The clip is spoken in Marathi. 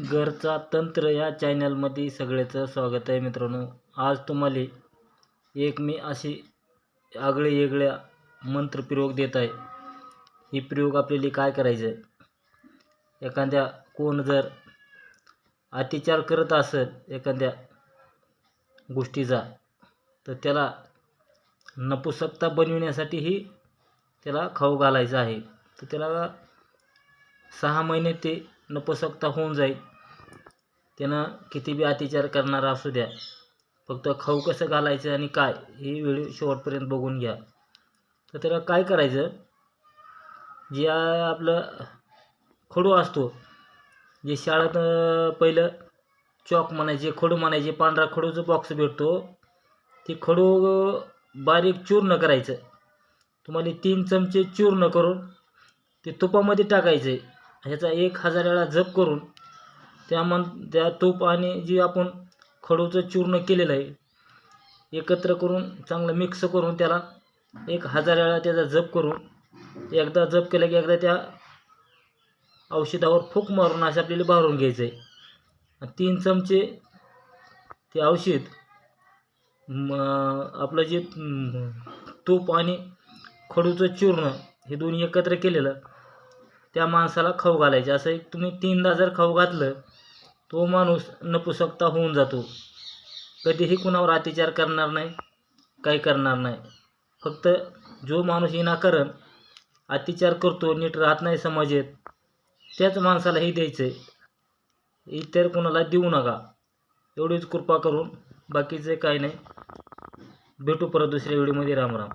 घरचा तंत्र या चॅनलमध्ये सगळ्याचं स्वागत आहे मित्रांनो. आज तुम्हाला एक मी अशी आगळे वेगळ्या मंत्रप्रयोग देत आहे. हे प्रयोग आपल्याला काय करायचं आहे? एखाद्या कोण जर अतिचार करत असेल एखाद्या गोष्टीचा तर त्याला नपुसकता बनविण्यासाठीही त्याला खाऊ घालायचं आहे. तर त्याला सहा महिने ते नपुसकता होऊन जाईल. त्यानं किती बी अतिचार करणारा असू द्या फक्त खाऊ कसं घालायचं आणि काय ही व्हिडिओ शेवटपर्यंत बघून घ्या. तर त्याला काय करायचं? जे आपलं खडू असतो जे शाळेत पहिलं चॉक म्हणायचे खडू म्हणायचे पांढरा खडूचा बॉक्स भेटतो. ते खडू बारीक चूर्ण करायचं. तुम्हाला तीन चमचे चूर्ण करून ते तुपामध्ये टाकायचे. ह्याचा एक हजार वेळा जप करून त्या मन त्या तूप आणि जी आपण खडूचं चूर्ण केलेलं आहे एकत्र करून चांगलं मिक्स करून त्याला एक हजार वेळा त्याचा जप करून एकदा जप केला की एकदा त्या औषधावर फूक मारून असं आपल्याला भारून घ्यायचं आहे. तीन चमचे ते औषध आपलं जे तूप आणि खडूचं चूर्ण हे दोन्ही एकत्र केलेलं त्या माणसाला खाऊ घालायचे. असं एक तुम्ही तीनदा जर खाऊ घातलं तो माणूस नपुसकता होऊन जातो. कधीही कुणावर अतिचार करणार नाही काही करणार नाही. फक्त जो माणूस विनाकारण अतिचार करतो नीट राहत नाही समाजात त्याच माणसाला हे द्यायचं आहे इतर कोणाला देऊ नका. एवढीच कृपा करून बाकीचे काही नाही. भेटू परत दुसऱ्या व्हिडिओमध्ये राम राम.